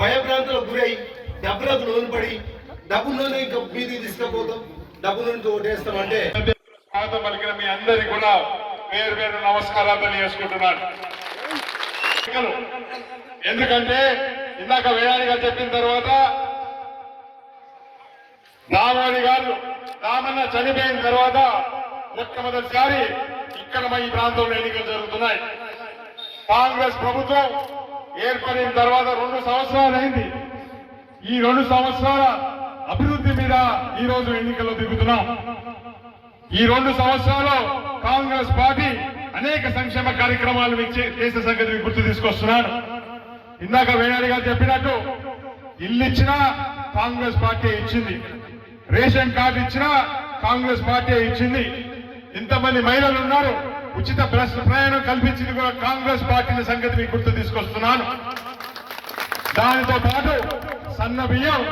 భయభ్రాంతులకు గురై డబ్బులకు లోనుపడి డబ్బుల్లోనే ఇంకా మీది తీసుకపోతాం. డబ్బు నుంచి ఓటేస్తామంటే స్వాగతం పలికిన మీ అందరికి కూడా వేరు వేరు నమస్కారాలు తెలియజేసుకుంటున్నాను. ఎందుకంటే ఇందాక వేయాలిగా చెప్పిన తర్వాత రామోడి గారు రామన్న చనిపోయిన తర్వాత మొట్టమొదటిసారి ఇక్కడ మా ఈ ప్రాంతంలో ఎన్నికలు జరుగుతున్నాయి. కాంగ్రెస్ ప్రభుత్వం ఏర్పడిన తర్వాత రెండు సంవత్సరాలు అయింది ఈ రెండు సంవత్సరాల అభివృద్ధి మీద ఈ రోజు ఎన్నికల్లో దిగుతున్నాం. ఈ రెండు సంవత్సరాలు కాంగ్రెస్ పార్టీ అనేక సంక్షేమ కార్యక్రమాలు చేసే సంగతి గుర్తు తీసుకొస్తున్నాను ఇందాక వేణాడి గారు చెప్పినట్టు ఇల్లు ఇచ్చినా కాంగ్రెస్ పార్టీ ఇచ్చింది. రేషన్ కార్డు ఇచ్చినా కాంగ్రెస్ పార్టీ ఇచ్చింది. ఇంతమంది మహిళలు ఉన్నారు. ఉచిత ప్రశ్న ప్రయాణం కల్పించింది కూడా కాంగ్రెస్ పార్టీల సంగతి మీకు గుర్తు తీసుకొస్తున్నాను. దానితో పాటు సన్న బియ్యం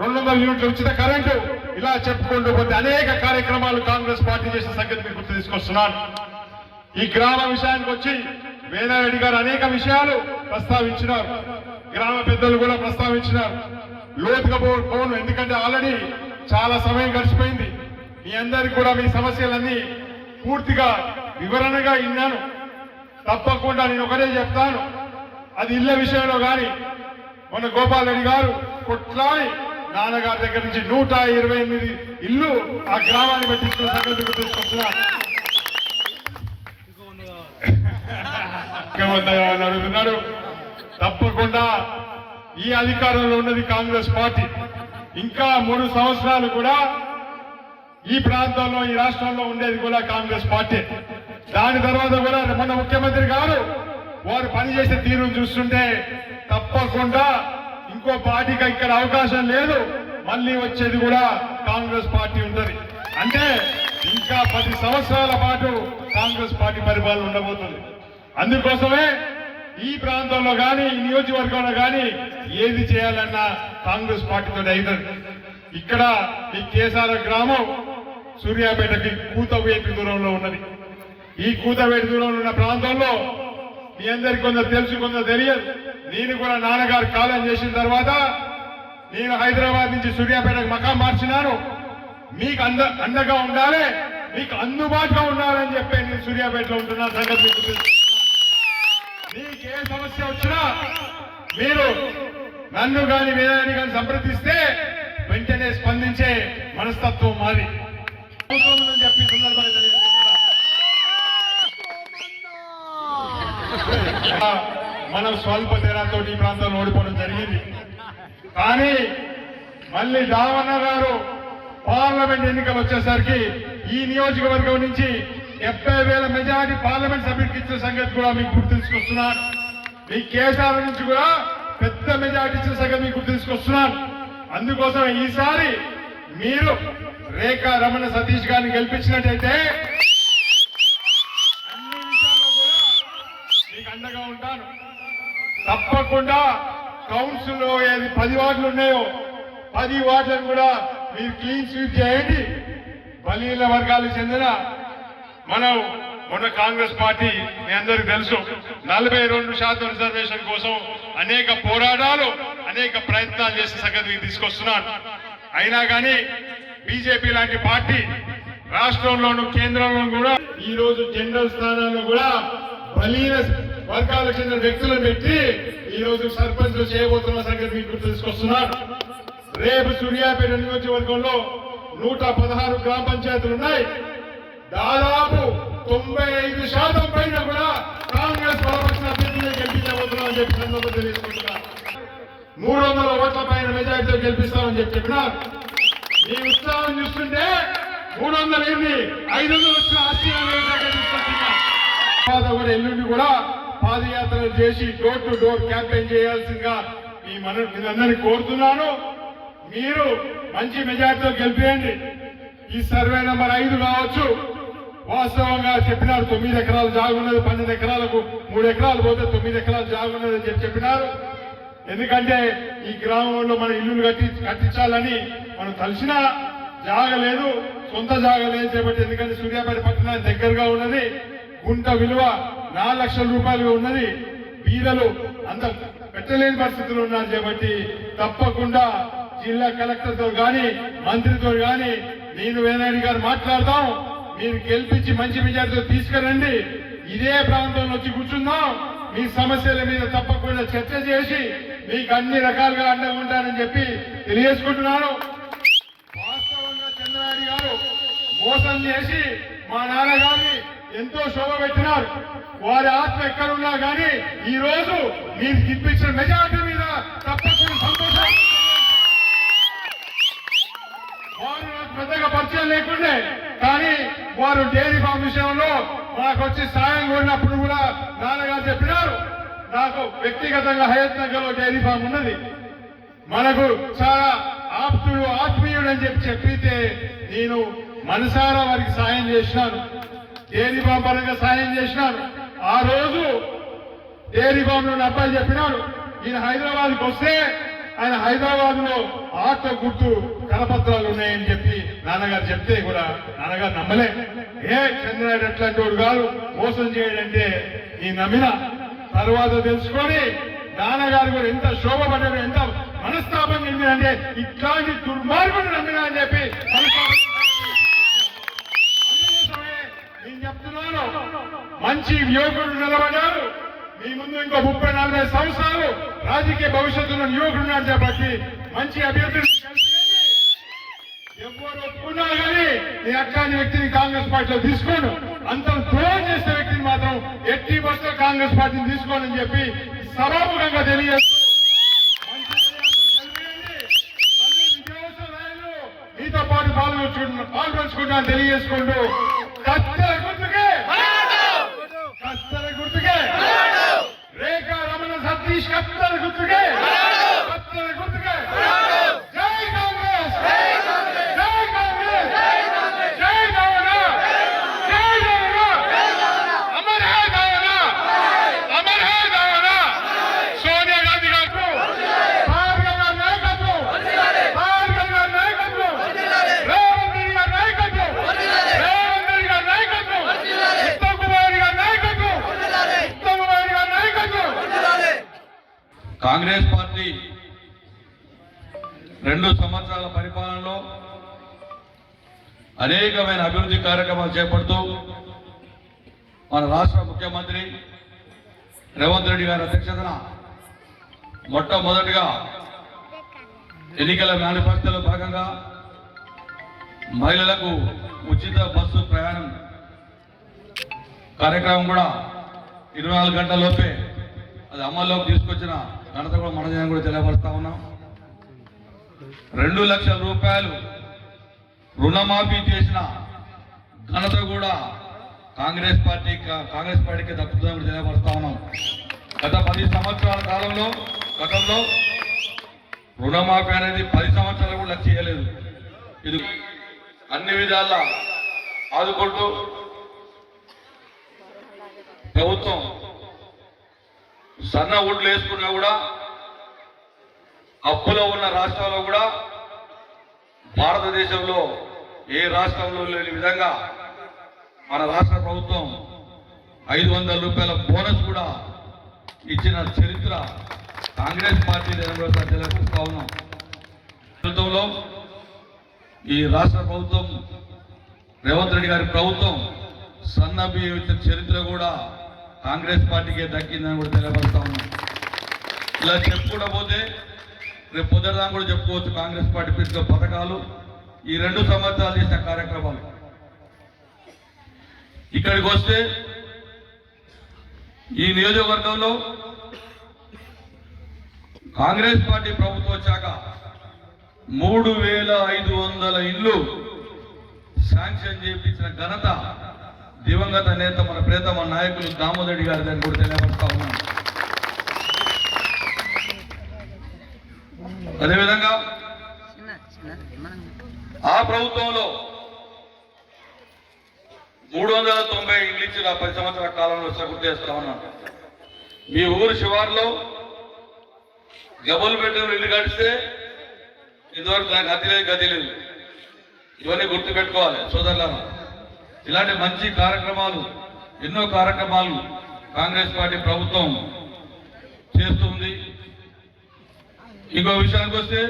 రెండు వందల యూనిట్ల ఉచిత కరెంటు ఇలా చెప్పుకుంటూ పోతే అనేక కార్యక్రమాలు కాంగ్రెస్ పార్టీ చేసిన సంగతి మీకు గుర్తు తీసుకొస్తున్నాను. ఈ గ్రామ విషయానికి వచ్చి వేదారెడ్డి గారు అనేక విషయాలు ప్రస్తావించినారు. గ్రామ పెద్దలు కూడా ప్రస్తావించినారు. లోతుగా పోను ఎందుకంటే ఆల్రెడీ చాలా సమయం గడిచిపోయింది. మీ అందరికి కూడా మీ సమస్యలన్నీ పూర్తిగా వివరణగా విన్నాను తప్పకుండా నేను ఒకటే చెప్తాను. అది ఇళ్ళ విషయంలో కానీ మన గోపాల్ రెడ్డి గారు కొట్లాని నాన్నగారి దగ్గర నుంచి నూట ఇరవై ఎనిమిది ఇల్లు ఆ గ్రామాన్ని పెట్టించుకున్న సంగతి గుర్తుంచుకుంటున్నాను అడుగుతున్నారు. తప్పకుండా ఈ అధికారంలో ఉన్నది కాంగ్రెస్ పార్టీ. ఇంకా మూడు సంవత్సరాలు కూడా ఈ ప్రాంతంలో ఈ రాష్ట్రంలో ఉండేది కూడా కాంగ్రెస్ పార్టీ. దాని తర్వాత కూడా మన ముఖ్యమంత్రి గారు వారు పనిచేసే తీరును చూస్తుంటే తప్పకుండా ఇంకో పార్టీకి ఇక్కడ అవకాశం లేదు. మళ్ళీ వచ్చేది కూడా కాంగ్రెస్ పార్టీ ఉంటది. అంటే ఇంకా పది సంవత్సరాల పాటు కాంగ్రెస్ పార్టీ పరిపాలన ఉండబోతుంది. అందుకోసమే ఈ ప్రాంతంలో కానీ ఈ నియోజకవర్గంలో కానీ ఏది చేయాలన్నా కాంగ్రెస్ పార్టీతో అవుతుంది ఇక్కడ ఈ కేసార గ్రామం సూర్యాపేటకి కూతవేటి దూరంలో ఉన్నది. ఈ కూతవేటి దూరంలో ఉన్న ప్రాంతంలో మీ అందరికి కొంత తెలుసు కొంత తెలియదు. నేను కూడా నాన్నగారు కాలం చేసిన తర్వాత నేను హైదరాబాద్ నుంచి సూర్యాపేటకు మకాం మార్చినాను. మీకు అంద అండగా ఉండాలి మీకు అందుబాటులో ఉండాలని చెప్పి నేను సూర్యాపేటలో ఉంటున్నా సంగతి మీకు ఏ సమస్య వచ్చినా మీరు నన్ను కానీ వేదాన్ని కానీ సంప్రదిస్తే వెంటనే స్పందించే మనస్తత్వం మాది. ప్రభుత్వం చెప్పి సందర్భంగా మనం స్వల్ప తేడాతో ఈ ప్రాంతంలో ఓడిపోవడం జరిగింది. కానీ మళ్ళీ దావన్న గారు పార్లమెంట్ ఎన్నికలు వచ్చేసరికి ఈ నియోజకవర్గం నుంచి డెబ్బై వేల మెజారిటీ పార్లమెంట్ సభ్యుడికి ఇచ్చిన సంగతి కూడా మీకు గుర్తు తీసుకొస్తున్నాను. మీ కేసాల నుంచి కూడా పెద్ద మెజారిటీ ఇచ్చిన సంగతి మీకు గుర్తు తీసుకొస్తున్నాను. అందుకోసం ఈసారి మీరు రేఖా రమణ సతీష్ గారిని గెలిపించినట్టయితే అన్ని విషయాల్లో కూడా మీకు అండగా ఉంటాను తప్పకుండా కౌన్సిల్లో ఏది పది వార్డులు ఉన్నాయో పది వార్డులను కూడా మీరు క్లీన్ స్వీప్ చేయండి. బలీల వర్గాలకు చెందిన మనం మొన్న కాంగ్రెస్ పార్టీ మీ అందరికి తెలుసు నలభై రెండు శాతం రిజర్వేషన్ కోసం అనేక పోరాటాలు అనేక ప్రయత్నాలు చేసే సంగతి తీసుకొస్తున్నాను. అయినా కానీ బీజేపీ లాంటి పార్టీ రాష్ట్రంలోను కేంద్రంలో కూడా ఈ రోజు జనరల్ స్థానాల్లో కూడా బలీన వర్గాలకు చెందిన వ్యక్తులను పెట్టి ఈ రోజు సర్పంచ్ చేయబోతున్న సంగతి మీకు గుర్తు తీసుకొస్తున్నారు రేపు సూర్యాపేట నియోజకవర్గంలో నూట పదహారు గ్రామ పంచాయతీలు ఉన్నాయి. దాదాపు తొంభై ఐదు శాతం పైన కూడా కాంగ్రెస్ బలపక్ష అభ్యర్థిని గెలిపించబోతున్నామని చెప్పి సందర్భం తెలియజేసుకుంటున్నారు మూడు వందల ఓట్ల పైన మెజారిటీతో గెలిపిస్తామని చెప్పి చెప్పినారు మీ ఉత్సాహం చూస్తుంటే మూడు వందలు ఏంది ఐదు వందలు వచ్చిన ఆశ్చర్యం కూడా ఎల్లుండి కూడా పాదయాత్రలు చేసి డోర్ టు డోర్ క్యాంపెయిన్ చేయాల్సిందిగా మీ మన మీరందరినీ కోరుతున్నాను. మీరు మంచి మెజార్టీతో గెలిపేయండి. ఈ సర్వే నెంబర్ ఐదు కావచ్చు. వాస్తవంగా చెప్పినారు తొమ్మిది ఎకరాలు జాగున్నది పన్నెండు ఎకరాలకు మూడు ఎకరాలు పోతే తొమ్మిది ఎకరాలు జాగున్నది అని చెప్పి చెప్పినారు. ఎందుకంటే ఈ గ్రామంలో మన ఇల్లులు కట్టి కట్టించాలని మనం కలిసిన జాగ లేదు సొంత జాగ లేదు చేపట్టి ఎందుకంటే సూర్యాపేట పట్టణానికి దగ్గరగా ఉన్నది. గుంట విలువ నాలుగు లక్షల రూపాయలుగా ఉన్నది. బీదలు అంత పెట్టలేని పరిస్థితులు ఉన్నారు కాబట్టి తప్పకుండా జిల్లా కలెక్టర్తో గాని మంత్రితో గాని నేను వేనాయుడు గారు మాట్లాడదాం. మీరు గెలిపించి మంచి మెజార్టీతో తీసుకురండి. ఇదే ప్రాంతంలో వచ్చి కూర్చుందాం. మీ సమస్యల మీద తప్పకుండా చర్చ చేసి మీకు అన్ని రకాలుగా అండగా ఉంటానని చెప్పి తెలియజేసుకుంటున్నాను. వాస్తవంగా చంద్రబాబు గారు మోసం చేసి మా నాన్నగారిని ఎంతో శోభ పెట్టినారు. వారి ఆత్మ ఎక్కడున్నా కానీ ఈ రోజు మీరు ఇప్పించిన మెజార్టీ మీద తప్పకుండా సంతోషం. వారు నాకు పెద్దగా పరిచయం లేకుండే కానీ వారు డైరీ ఫామ్ విషయంలో మాకు వచ్చి సాయం కోరినప్పుడు కూడా నాన్నగారు చెప్పినారు. నాకు వ్యక్తిగతంగా హయత్ నగర్లో డైరీ ఫామ్ ఉన్నది. మనకు చాలా ఆప్తుడు ఆత్మీయుడు అని చెప్పి చెప్పితే నేను మనసారా వారికి సాయం చేసినాను. డైరీ ఫామ్ పరంగా సాయం చేసినాను ఆ రోజు డైరీ ఫామ్లో అబ్బాయి చెప్పినాడు ఈయన హైదరాబాద్కి వస్తే ఆయన హైదరాబాద్లో ఆటో గుర్తు కరపత్రాలు ఉన్నాయని చెప్పి నాన్నగారు చెప్తే కూడా నాన్నగారు నమ్మలే. ఏ చంద్రనాయుడు అట్లాంటి వాడు కాదు మోసం చేయడంటే ఈ నమ్మిన. తర్వాత తెలుసుకొని నాన్నగారు కూడా ఎంత శోభపడ్డాడు ఎంత మనస్తాపం చెందినంటే ఇట్లాంటి దుర్మార్గుడు నమ్మినా అని చెప్పి మనస్తాపం అందుకోసమే నేను చెప్తున్నాను మంచి యువకుడు నిలబడ్డారు మీ ముందు ఇంకో ముప్పై నలభై సంవత్సరాలు రాజకీయ భవిష్యత్తులో యువకుడు ఉన్నారు కాబట్టి మంచి అభ్యర్థులు ఎవరు ఒప్పుకున్నా కానీ అట్లాంటి వ్యక్తిని కాంగ్రెస్ పార్టీలో తీసుకోను. అంత ద్రోహం చేసే వ్యక్తిని మాత్రం ఎట్టి బస్సులో కాంగ్రెస్ పార్టీని తీసుకోనని చెప్పి సభాముఖంగా తెలియజేస్తూ మీతో పాటు పాల్గొంచుకుంటున్నా పాల్గొంచుకుంటా తెలియజేసుకుంటూ కత్తెర గుర్తుకే కత్తెర గుర్తుకే రేఖా రమణ సతీష్ కత్తెర గుర్తుకే కత్తెర గుర్తుకే జై కాంగ్రెస్ జై కాంగ్రెస్ జై గవర్న జై గవర్న అమర్ హై గవర్న అమర్ హై గవర్న సోనియా గాంధీ గారు భారత గారి నాయకత్వం భారత గారి నాయకత్వం రేవంత్ రెడ్డి గారి నాయకత్వం రేవంత్ రెడ్డి గారి నాయకత్వం ఉత్తమ్ కుమార్ గారి నాయకత్వం ఉత్తమ్ కుమార్ గారి నాయకత్వం కాంగ్రెస్ పార్టీ రెండు సంవత్సరాల పరిపాలనలో అనేకమైన అభివృద్ధి కార్యక్రమాలు చేపడుతూ మన రాష్ట్ర ముఖ్యమంత్రి రేవంత్ రెడ్డి గారి అధ్యక్షతన మొట్టమొదటిగా ఎన్నికల మేనిఫెస్టోలో భాగంగా మహిళలకు ఉచిత బస్సు ప్రయాణం కార్యక్రమం కూడా ఇరవై నాలుగు గంటల లోపే అది అమల్లోకి తీసుకొచ్చిన ఘనత కూడా మన జనం కూడా తెలియపరుస్తా ఉన్నాం. రెండు లక్షల రూపాయలు రుణమాఫీ చేసిన ఘనత కూడా కాంగ్రెస్ పార్టీ కాంగ్రెస్ పార్టీకి దక్కుతుందని తెలియపరుస్తా ఉన్నాం. గత పది సంవత్సరాల కాలంలో గతంలో రుణమాఫీ అనేది పది సంవత్సరాలు కూడా చేయలేదు. ఇది అన్ని విధాలా ఆదుకుంటూ ప్రభుత్వం సన్న ఓట్లు వేసుకున్నా కూడా అప్పులో ఉన్న రాష్ట్రాల్లో కూడా భారతదేశంలో ఏ రాష్ట్రంలో లేని విధంగా మన రాష్ట్ర ప్రభుత్వం ఐదు వందల రూపాయల బోనస్ కూడా ఇచ్చిన చరిత్ర కాంగ్రెస్ పార్టీ తెలియజేస్తా ఉన్నాం. ప్రభుత్వంలో ఈ రాష్ట్ర ప్రభుత్వం రేవంత్ రెడ్డి గారి ప్రభుత్వం సన్న బియ్యం చరిత్ర కూడా కాంగ్రెస్ పార్టీకే దక్కిందని కూడా తెలియపరుస్తా ఉన్నాం. ఇలా చెప్పుకోకపోతే రేపు పొద్దుదాకా కూడా చెప్పుకోవచ్చు కాంగ్రెస్ పార్టీ పెట్టిన పథకాలు. ఈ రెండు సంవత్సరాలు చేసిన కార్యక్రమాలు ఇక్కడికి వస్తే ఈ నియోజకవర్గంలో కాంగ్రెస్ పార్టీ ప్రభుత్వం వచ్చాక మూడు వేల ఐదు వందల ఇల్లు శాంక్షన్ చేయించిన ఘనత దివంగత నేత మన ప్రియతమ నాయకులు దామోదరెడ్డి గారి దాన్ని కూడా తెలియపరుస్తా ఉన్నాను. అదేవిధంగా ఆ ప్రభుత్వంలో మూడు వందల తొంభై ఇల్లు నా పది సంవత్సరాల కాలంలో గుర్తు చేస్తా ఉన్నాను మీ ఊరు శివార్లో గబుల్ బెడ్రూమ్ ఇల్లు గడిస్తే ఇదివరకు నాకు గతి లేదు గతి లేదు. ఇవన్నీ గుర్తు పెట్టుకోవాలి ఇలాంటి మంచి కార్యక్రమాలు ఎన్నో కార్యక్రమాలు కాంగ్రెస్ పార్టీ ప్రభుత్వం చేస్తుంది. ఇంకో విషయానికి వస్తే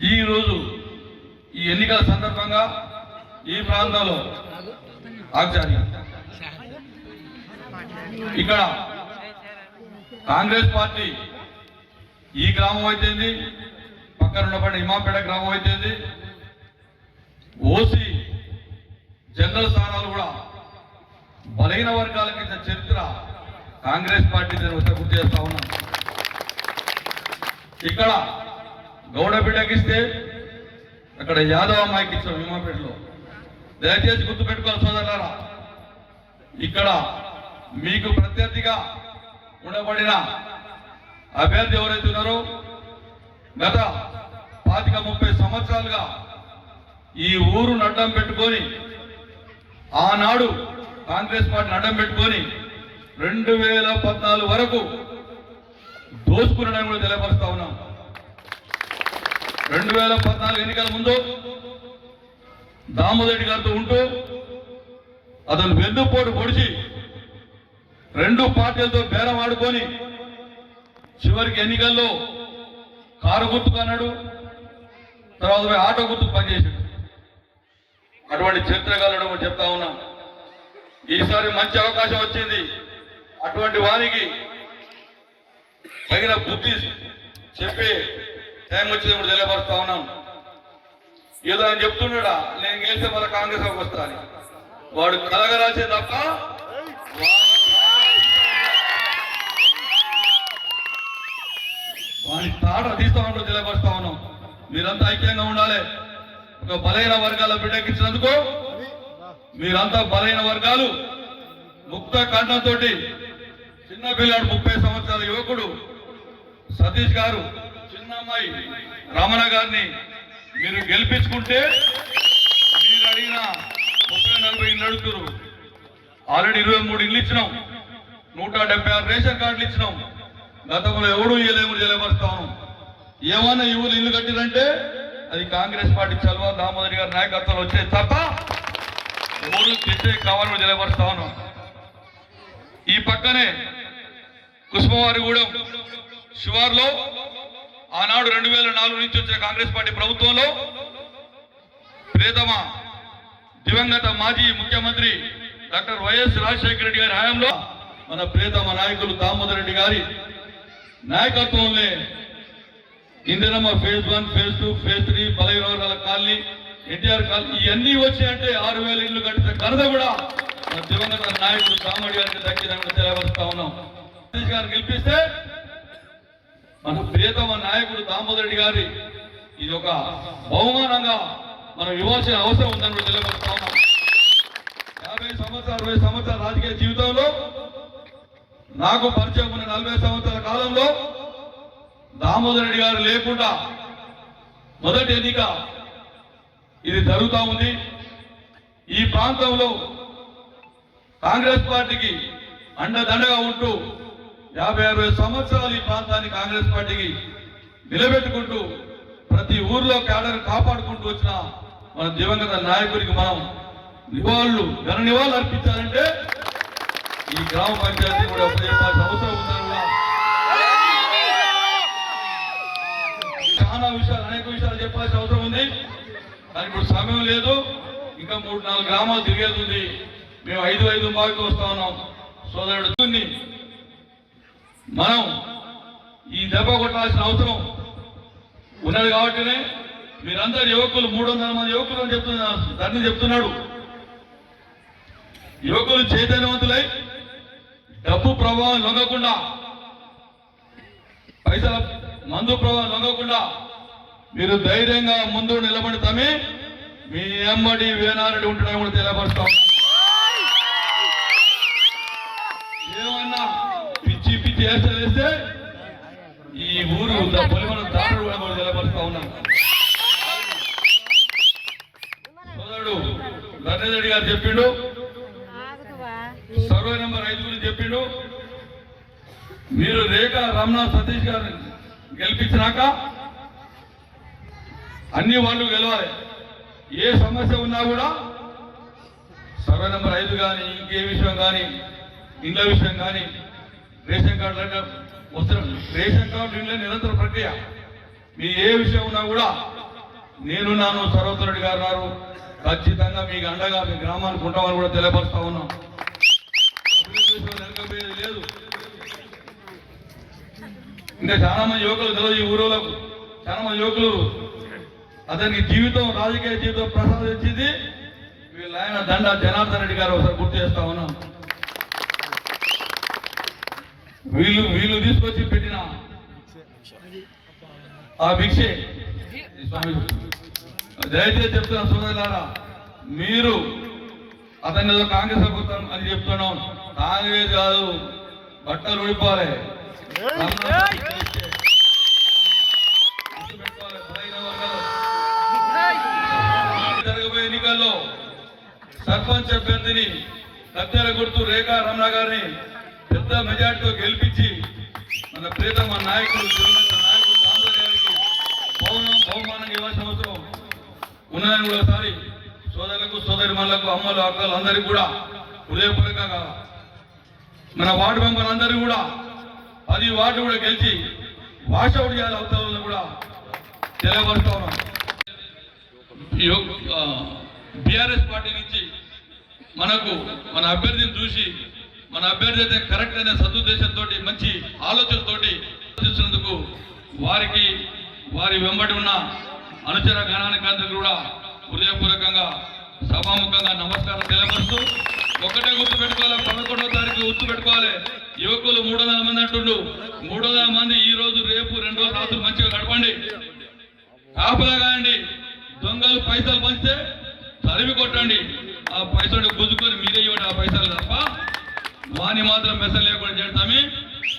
ఈ రోజు ఈ ఎన్నికల సందర్భంగా ఈ ప్రాంతంలో ఆచార్య ఇక్కడ కాంగ్రెస్ పార్టీ ఈ గ్రామం అయితేంది పక్కన ఉన్నపడి ఇమాపేట గ్రామం అయితేంది ఓసీ జనరల్ స్థానాలు కూడా బలహీన వర్గాల కింద చరిత్ర కాంగ్రెస్ పార్టీ నేను గుర్తు చేస్తా ఉన్నాను ఇక్కడ గౌడ బిడ్డకి ఇస్తే అక్కడ యాదవ అమ్మాయికి ఇచ్చాం భీమాపేటలో దయచేసి గుర్తుపెట్టుకోవాలి సోదరులారా ఇక్కడ మీకు ప్రత్యర్థిగా ఉండబడిన అభ్యర్థి ఎవరైతే ఉన్నారో గత పాతిక ముప్పై సంవత్సరాలుగా ఈ ఊరు నడ్డం పెట్టుకొని ఆనాడు కాంగ్రెస్ పార్టీని అడ్డం పెట్టుకొని రెండు వేల పద్నాలుగు వరకు దోచుకునడానికి కూడా తెలియపరుస్తా ఉన్నాం. రెండు వేల పద్నాలుగు ఎన్నికల ముందు దామోదరెడ్డి గారితో ఉంటూ అతను వెన్నుపోటు పొడిచి రెండు పార్టీలతో బేరం ఆడుకొని చివరికి ఎన్నికల్లో కారు గుర్తుకు అన్నాడు తర్వాత ఆటో గుర్తుకు పనిచేశాడు. అటువంటి చరిత్ర కలడం చెప్తా ఉన్నాం. ఈసారి మంచి అవకాశం వచ్చింది. అటువంటి వారికి తగిన బుద్ధి చెప్పి టైం వచ్చినప్పుడు తెలియపరుస్తా ఉన్నాం. ఏదో ఆయన చెప్తున్నాడా నేను గెలిస్తే మన కాంగ్రెస్ వస్తా అని. వాడు కలగరాసే తప్ప వాడి తాట తీస్తామని తెలియపరుస్తా ఉన్నాం. మీరంతా ఐక్యంగా ఉండాలి. ఒక బలహీన వర్గాల బిడ్డకిచ్చినందుకు మీరంతా బలహీన వర్గాలు. ముక్త కంఠంతో చిన్న పిల్లాడు ముప్పై సంవత్సరాల యువకుడు సతీష్ గారు అమ్మాయి రమణ గారిని మీరు గెలిపించుకుంటే మీరు అడిగిన ముప్పై నలభై ఇళ్ళు అడుగుతారు. ఆల్రెడీ ఇరవై మూడు ఇళ్ళు ఇచ్చినాం. నూట డెబ్బై ఆరు రేషన్ కార్డులు ఇచ్చినాం. గతంలో ఎవడు ఇయ్యలేము తెలియపరుస్తాను ఏమన్నా యువలు ఇల్లు కట్టిరంటే అది కాంగ్రెస్ పార్టీ చల్వ దామోదరి గారి నాయకత్వంలో వచ్చే తప్ప ఎవరు తెచ్చే కావాలని తెలియపరుస్తా ఉన్నాం ఈ పక్కనే కుసుమవారిగూడెం శివార్లో ఆనాడు రెండు వేల నాలుగు నుంచి వచ్చిన కాంగ్రెస్ పార్టీ ప్రభుత్వంలో ప్రియతమ దివంగత మాజీ ముఖ్యమంత్రి డాక్టర్ వైఎస్ రాజశేఖర రెడ్డి గారి హయాంలో మన ప్రియతమ నాయకులు దామోదర్ రెడ్డి గారి నాయకత్వంలో Indiramma phase one phase two phase three బలహీన వర్గాల కాలనీ ఎన్టీఆర్ కాలనీ ఇవన్నీ వచ్చాయంటే ఆరు వేల ఇల్లు కట్టిన ఘనత కూడా మన దివంగత నాయకుడు కామడి గారికి దక్కిందని తెలియవరుస్తా ఉన్నాం. సతీష్ గారిని గెలిపిస్తే మన ప్రియతమ నాయకుడు దామోదర్ రెడ్డి గారి ఇది ఒక బహుమానంగా మనం ఇవ్వాల్సిన అవసరం ఉందని తెలియపరుస్తాము యాభై సంవత్సరాలు అరవై సంవత్సరాల రాజకీయ జీవితంలో నాకు పరిచయం ఉన్న నలభై సంవత్సరాల కాలంలో దామోదర్ రెడ్డి గారు లేకుండా మొదటి ఎన్నిక ఇది జరుగుతూ ఉంది. ఈ ప్రాంతంలో కాంగ్రెస్ పార్టీకి అండదండగా ఉంటూ యాభై అరవై సంవత్సరాలు ఈ ప్రాంతాన్ని కాంగ్రెస్ పార్టీకి నిలబెట్టుకుంటూ ప్రతి ఊర్లో క్యాడర్ కాపాడుకుంటూ వచ్చిన మన దివంగత నాయకుడికి మనం నివాళులు ఘన నివాళులు అర్పించాలంటే ఈ గ్రామ పంచాయతీ కూడా ఉపయోగించాల్సిన అవసరం ఉందని కూడా చాలా విషయాలు అనేక విషయాలు చెప్పాల్సిన అవసరం ఉంది. కానీ ఇప్పుడు సమయం లేదు. ఇంకా మూడు నాలుగు గ్రామాలు తిరిగేది ఉంది. మేము ఐదు ఐదు మార్కులు వస్తా ఉన్నాం. సోదరుడు మనం ఈ దెబ్బ కొట్టాల్సిన అవసరం ఉన్నది కాబట్టినే మీరందరు యువకులు మూడు వందల మంది యువకులు అని చెప్తున్నారు దాన్ని చెప్తున్నాడు. యువకులు చైతన్యవంతులై డబ్బు ప్రభావం లొంగకుండా పైసల మందు ప్రభావం లొంగకుండా మీరు ధైర్యంగా ముందు నిలబడి మీ ఎమ్మడి వేనారెడ్డి ఉంటాడని కూడా తెలియపరుస్తాం. వేస్తే వేస్తే ఈ ఊరు పొలిమన దారుడు కూడా మనం తెలియపరుస్తా ఉన్నాం. సోదరుడు ధర్నేరెడ్డి గారు చెప్పిండు. సర్వే నెంబర్ ఐదు గురించి చెప్పిండు. మీరు రేఖ రమణ సతీష్ గారిని గెలిపించినాక అన్ని వాళ్ళు గెలవాలి. ఏ సమస్య ఉన్నా కూడా సర్వే నెంబర్ ఐదు కానీ ఇంకే విషయం కానీ ఇండ్ల విషయం కానీ రేషన్ కార్డులు అంటే రేషన్ కార్డు ఇంట్లో నిరంతర ప్రక్రియ. మీ ఏ విషయం ఉన్నా కూడా నేను నాను సర్వోత్తర గారు నారు ఖచ్చితంగా మీకు అండగా మీ గ్రామానికి ఉంటామని కూడా తెలియపరుస్తా ఉన్నాం. లేదు. ఇంకా చాలా మంది యువకులు తెలియదు ఈ ఊరోలకు చాలా మంది యువకులు అతనికి జీవితం రాజకీయ జీవితం ప్రసాదించింది వీళ్ళ ఆయన దండ జనార్దన్ రెడ్డి గారు ఒకసారి గుర్తు చేస్తా ఉన్నాం. వీళ్ళు వీళ్ళు తీసుకొచ్చి పెట్టిన ఆ భిక్షే. దయచేసి చెప్తున్నా సోదరులారా మీరు అతని ఏదో కాంగ్రెస్ ప్రభుత్వం అని చెప్తున్నాం. కాంగ్రెస్ కాదు బట్టలు ఉడిపోవాలి జరగబోయే ఎన్నికల్లో సర్పంచ్ అభ్యర్థిని కత్తెర గుర్తు రేఖా రమణ గారిని పెద్ద మెజార్టీతో గెలిపించి మన ప్రీతమ నాయకుడు నాయకుడు దామోదర్ గారికి భవనం బహుమానం ఇవ్వాల్సిన అవసరం. ఉన్నదని కూడా ఒకసారి సోదరులకు సోదరి మనలకు అమ్మలు అక్కలు అందరికీ కూడా హృదయపూర్వకంగా మన వార్డు మెంబర్ అందరూ కూడా పది వార్డు కూడా గెలిచి వాష్ అవుట్ చేయాలి అవుతామని కూడా తెలియపరుస్తా ఉన్నాం. బీఆర్ఎస్ పార్టీ నుంచి మనకు మన అభ్యర్థిని చూసి మన అభ్యర్థి అయితే కరెక్ట్ అనే సదుద్దేశంతో మంచి ఆలోచనతోటి ఆలోచిస్తున్నందుకు వారికి వారి వెంబడి ఉన్న అనుచర గణానికి కూడా హృదయపూర్వకంగా సభాముఖంగా నమస్కారం తెలియపరుస్తూ ఒకటే గుర్తు పెట్టుకోవాలి పదకొండవ తారీఖు గుర్తు పెట్టుకోవాలి. యువకులు మూడు వందల మంది అంటుండు మూడు వందల మంది ఈ రోజు రేపు రెండు రోజులు రాత్రులు మంచిగా గడపండి. కాపలా కాయండి. దొంగలు పైసలు పంచితే చదివి కొట్టండి. ఆ పైసలు గుద్దుకొని మీరే ఇవ్వండి ఆ పైసలు తప్ప. వాని మాత్రం మెసలు లేకుండా చేస్తామే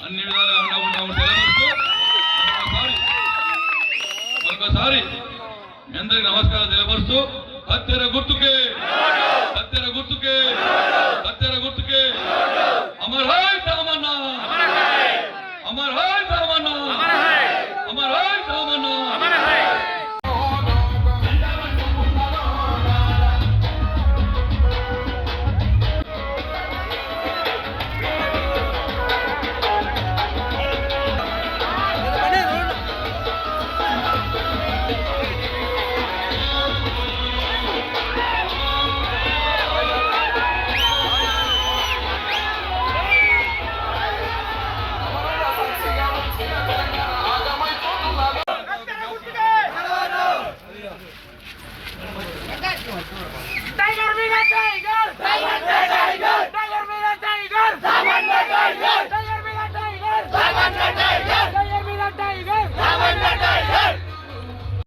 అన్ని విధాలుగా ఉండకుండా తెలియజేస్తూ మరొకసారి నమస్కారం తెలియపరుస్తూ హత్యర గుర్తుకే హత్యర గుర్తుకే హత్యర గుర్తుకే. Amar hi Amar hi